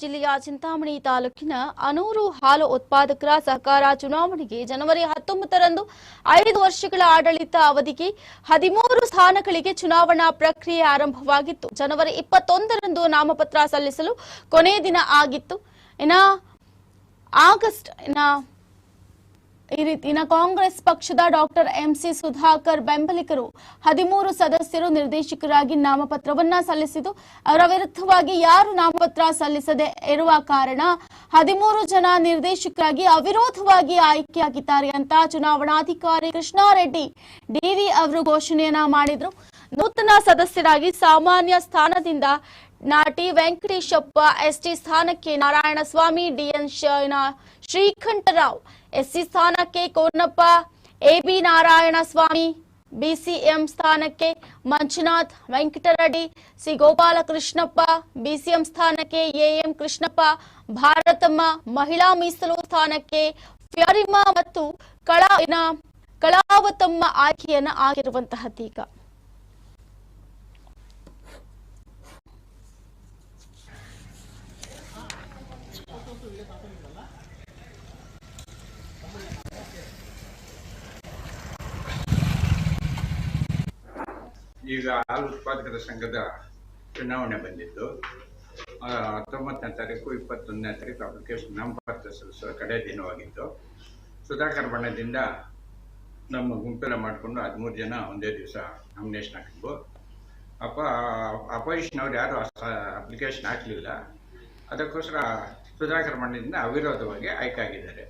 ಜಿಲ್ಲೆಯ ಚಿಂತಾಮಣಿ ತಾಲೂಕಿನ ಅನೂರು ಹಾಲು ಉತ್ಪಾದಕರ ಸಹಕಾರ ಚುನಾವಣೆಗೆ ಜನವರಿ ಹತ್ತೊಂಬತ್ತರಂದು ಐದು ವರ್ಷಗಳ ಆಡಳಿತ ಅವಧಿಗೆ ಹದಿಮೂರು ಸ್ಥಾನಗಳಿಗೆ ಚುನಾವಣಾ ಪ್ರಕ್ರಿಯೆ ಆರಂಭವಾಗಿತ್ತು. ಜನವರಿ ಇಪ್ಪತ್ತೊಂದರಂದು ನಾಮಪತ್ರ ಸಲ್ಲಿಸಲು ಕೊನೆಯ ದಿನ ಆಗಿತ್ತು. ಇನ್ನ ಆಗಸ್ಟ್ ಇನ್ನ ಈ ರೀತಿ ಇನ್ನ ಕಾಂಗ್ರೆಸ್ ಪಕ್ಷದ ಡಾಕ್ಟರ್ ಎಂಸಿ ಸುಧಾಕರ್ ಬೆಂಬಲಿಗರು ಹದಿಮೂರು ಸದಸ್ಯರು ನಿರ್ದೇಶಕರಾಗಿ ನಾಮಪತ್ರವನ್ನ ಸಲ್ಲಿಸಿದ್ದು, ಅವರ ವಿರುದ್ಧವಾಗಿ ಯಾರು ನಾಮಪತ್ರ ಸಲ್ಲಿಸದೆ ಇರುವ ಕಾರಣ ಹದಿಮೂರು ಜನ ನಿರ್ದೇಶಕರಾಗಿ ಅವಿರೋಧವಾಗಿ ಆಯ್ಕೆಯಾಗಿದ್ದಾರೆ ಅಂತ ಚುನಾವಣಾಧಿಕಾರಿ ಕೃಷ್ಣಾರೆಡ್ಡಿ ಡಿವಿ ಅವರು ಘೋಷಣೆಯನ್ನ ಮಾಡಿದ್ರು. ನೂತನ ಸದಸ್ಯರಾಗಿ ಸಾಮಾನ್ಯ ಸ್ಥಾನದಿಂದ ನಾಟಿ ವೆಂಕಟೇಶಪ್ಪ, ಎಸ್ಟಿ ಸ್ಥಾನಕ್ಕೆ ನಾರಾಯಣಸ್ವಾಮಿ, ಡಿಎನ್ ಶ್ರೀಕಂಠರಾವ್, ಎಸ್ಸಿ ಸ್ಥಾನಕ್ಕೆ ಕೋನಪ್ಪ, ಎಬಿ ನಾರಾಯಣಸ್ವಾಮಿ, ಬಿಸಿಎಂ ಸ್ಥಾನಕ್ಕೆ ಮಂಜುನಾಥ್ ವೆಂಕಟರೆಡ್ಡಿ ಸಿ ಗೋಪಾಲಕೃಷ್ಣಪ್ಪ, ಬಿಸಿಎಂ ಸ್ಥಾನಕ್ಕೆ ಎಎಂ ಕೃಷ್ಣಪ್ಪ, ಭಾರತಮ್ಮ ಮಹಿಳಾ ಮೀಸಲು ಸ್ಥಾನಕ್ಕೆ ಫ್ಯಾರಿಮಾ ಮತ್ತು ಕಳಾ ಕಳಾವತಮ್ಮ ಆಯ್ಕೆಯನ್ನ ಆಗಿರುವಂತಹದ್ದೀಗ ಈಗ ಹಾಲು ಉತ್ಪಾದಕರ ಸಂಘದ ಚುನಾವಣೆ ಬಂದಿದ್ದು ಹತ್ತೊಂಬತ್ತನೇ ತಾರೀಕು, ಇಪ್ಪತ್ತೊಂದನೇ ತಾರೀಕು ಅಪ್ಲಿಕೇಶನ್ ನಾಮಪತ್ರ ಸಲ್ಲಿಸುವ ಕಡೆ ದಿನವಾಗಿತ್ತು. ಸುಧಾಕರ್ ಬಣ್ಣದಿಂದ ನಮ್ಮ ಗುಂಪೆಲ್ಲ ಮಾಡಿಕೊಂಡು ಹದಿಮೂರು ಜನ ಒಂದೇ ದಿವಸ ನಾಮಿನೇಷನ್ ಹಾಕಿದ್ವು. ಅಪ್ಪ ಅಪೋಸಿಷನ್ ಅವ್ರು ಯಾರು ಅಪ್ಲಿಕೇಶನ್ ಹಾಕಲಿಲ್ಲ. ಅದಕ್ಕೋಸ್ಕರ ಸುಧಾಕರ್ ಬಣ್ಣದಿಂದ ಅವಿರೋಧವಾಗಿ ಆಯ್ಕೆ ಆಗಿದ್ದಾರೆ.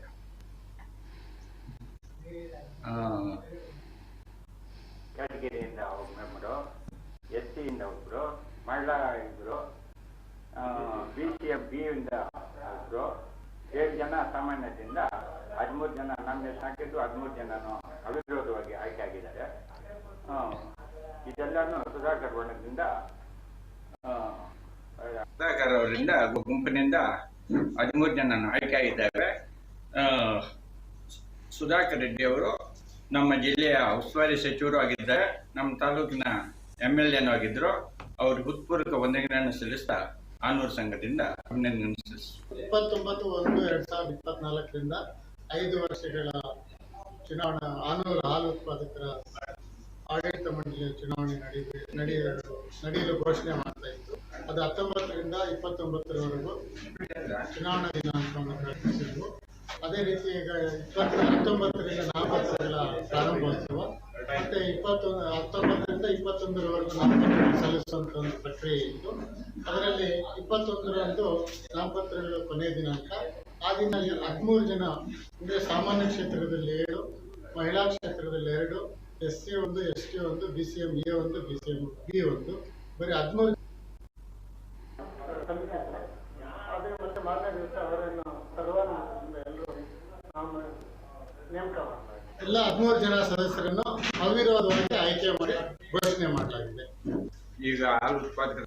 ಆ, ಒಬ್ರು ಮಳ್ಳ ಇಬ್ಬರು ಬಿ ಸಿ ಎಫ್ ಇಂದ ಒಬ್ಬರು ಏಳು ಜನ ಸಾಮಾನ್ಯದಿಂದ ಹದಿಮೂರು ಜನ ನಾಮಿನೇಷನ್ ಹಾಕಿದ್ದು ಹದಿಮೂರು ಜನನು ಅವಿರೋಧವಾಗಿ ಆಯ್ಕೆ ಆಗಿದ್ದಾರೆ. ಇದೆಲ್ಲನೂ ಸುಧಾಕರ್ ಬಣ್ಣದಿಂದ ಆ, ಸುಧಾಕರ್ ಅವರಿಂದ ಗುಂಪಿನಿಂದ ಹದಿಮೂರು ಜನ ಆಯ್ಕೆ ಆಗಿದ್ದಾರೆ ಸುಧಾಕರ್ ರೆಡ್ಡಿ ಅವರು ನಮ್ಮ ಜಿಲ್ಲೆಯ ಉಸ್ತುವಾರಿ ಸಚಿವರು ಆಗಿದ್ದಾರೆ. ನಮ್ಮ ತಾಲೂಕಿನ ಎಂ ಎಲ್ ಎನ್ ಆಗಿದ್ರು ಅವರು ಹೃತ್ಪೂರ್ವಕ ವಂದನೆಗಳನ್ನು ಸಲ್ಲಿಸ್ತಾ ಆನೂರು ಸಂಘದಿಂದ ಅಭಿನಂದನೆ ಇಪ್ಪತ್ತೊಂಬತ್ತು ಒಂದು ಎರಡ್ ಸಾವಿರದ ಇಪ್ಪತ್ನಾಲ್ಕರಿಂದ ಐದು ವರ್ಷಗಳ ಚುನಾವಣಾ, ಆನೂರು ಹಾಲು ಉತ್ಪಾದಕರ ಆಡಳಿತ ಮಂಡಳಿಯ ಚುನಾವಣೆ ನಡೆಯ, ನಡೆಯಲು ನಡೆಯಲು ಘೋಷಣೆ ಮಾಡ್ತಾ ಇತ್ತು ಅದು ಹತ್ತೊಂಬತ್ತರಿಂದ ಇಪ್ಪತ್ತೊಂಬತ್ತರವರೆಗೂ ಚುನಾವಣಾ ದಿನಾಂಕವನ್ನು ಪ್ರಕಟಿಸಿದ್ವು ಅದೇ ರೀತಿ ಈಗ ಇಪ್ಪತ್ತ ಹತ್ತೊಂಬತ್ತರಿಂದ ನಾಮಪತ್ರಗಳ ಪ್ರಾರಂಭೋತ್ಸವ. ಮತ್ತೆ ಇಪ್ಪತ್ತೊಂದು ಹತ್ತೊಂಬತ್ತರಿಂದ ಇಪ್ಪತ್ತೊಂದರವರೆಗೂ ನಾಮಪತ್ರ ಸಲ್ಲಿಸುವಂತ ಒಂದು ಪ್ರಕ್ರಿಯೆ ಇತ್ತು. ಅದರಲ್ಲಿ ಇಪ್ಪತ್ತೊಂದರಂದು ನಾಮಪತ್ರಗಳ ಕೊನೆಯ ದಿನಾಂಕ. ಆ ದಿನ ಹದಿಮೂರು ಜನ, ಅಂದ್ರೆ ಸಾಮಾನ್ಯ ಕ್ಷೇತ್ರದಲ್ಲಿ ಏಳು ಮಹಿಳಾ ಕ್ಷೇತ್ರದಲ್ಲಿ ಎರಡು, ಎಸ್ ಸಿ ಒಂದು, ಎಸ್ ಟಿ ಒಂದು, ಬಿ ಸಿ ಎಂ ಎ ಒಂದು, ಬಿ ಸಿ ಎಂ ಬಿ ಒಂದು. ಬರೀ ಹದಿಮೂರು ಎಲ್ಲ ಹದಿಮೂರು ಜನ ಸದಸ್ಯರನ್ನು ಅವಿರೋಧವಾಗಿ ಆಯ್ಕೆ ಮಾಡಿ ಘೋಷಣೆ ಮಾಡಲಾಗಿದೆ ಈಗ ಹಾಲು ಉತ್ಪಾದಕರ